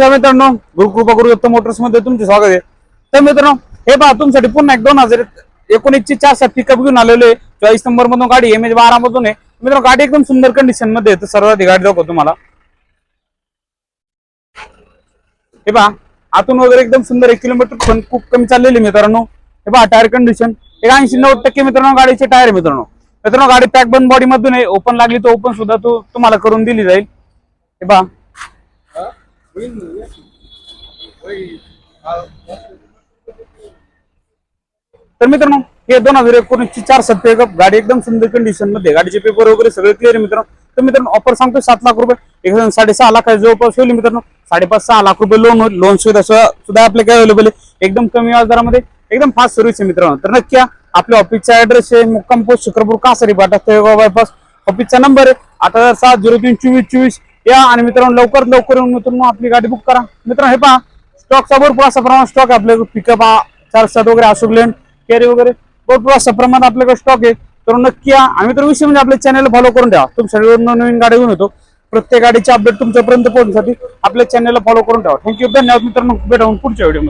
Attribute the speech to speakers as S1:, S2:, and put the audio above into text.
S1: मित्रांनो गुरुकृपा गुरुदत्त मोटर्समध्ये तुमचे स्वागत आहे. तर मित्रांनो हे पहा तुमच्यासाठी पुन्हा एक दोन हजार एकोणीसची चार सात पिकअप घेऊन आलेलो आहे. चॉईस नंबर मधून गाडी एम म्हणजे एच बारा मधून आहे. मित्रांनो गाडी एकदम सुंदर कंडिशनमध्ये आहे. तर सर्वात गाडी दाखवतो तुम्हाला. हे पहा आतून वगैरे एकदम सुंदर एक किलोमीटर पण खूप कमी चाललेली मित्रांनो. हे पहा टायर कंडिशन एक ऐंशी नव्वद टक्के मित्रांनो गाडीचे टायर मित्रांनो. मित्रांनो गाडी पॅक बंद बॉडी मधून आहे. ओपन लागली तर ओपन सुद्धा तू तुम्हाला करून दिली जाईल. हे पहा तर मित्रांनो हे दोन हजार एकोणीसची चार सत्य गाडी एकदम सुंदर कंडिशनमध्ये गाडीचे पेपर वगैरे सगळे क्लिअर मित्रांनो. तर मित्रांनो ऑफर सांगतो सात लाख रुपये. एक साडेसहा लाख जवळपास होईल मित्रांनो. साडेपाच सहा लाख रुपये लोन होईल. लोन सुविधा सुद्धा आपल्याकडे अवेलेबल आहे. एकदम कमी व्याजदरामध्ये एकदम फास्ट सर्व्हिस आहे मित्रांनो. तर नक्की या. आपल्या ऑफिसचा ऍड्रेस आहे मुक्काम पोस्ट शुक्रपूर कासारी बाटा तळेगाव बायपास ऑफिसचा नंबर आहे. आठ हजार सात झिरो तीन चोवीस चोवीस. या आणि मित्रांनो लवकर लवकर येऊन मित्रांनो आपली गाडी बुक करा. मित्रांनो हे पहा स्टॉकचा भरपूर असा प्रमाणात स्टॉक आहे आपल्याकडे. पिकअप चार सात वगैरे अशोक लेन कॅरी वगैरे भरपूर असा प्रमाणात आपल्याकडे स्टॉक आहे. तर नक्की या. आणि मित्र विषय म्हणजे आपल्या चॅनल फॉलो करून द्या तुमच्याकडे नवीन गाडी घेऊन येतो. प्रत्येक गाडीचे अपडेट तुमच्यापर्यंत पोहोचण्यासाठी आपल्या चॅनलला फॉलो करून ठेवा. थँक्यू धन्यवाद मित्रांनो. भेटा पुढच्या व्हिडिओमध्ये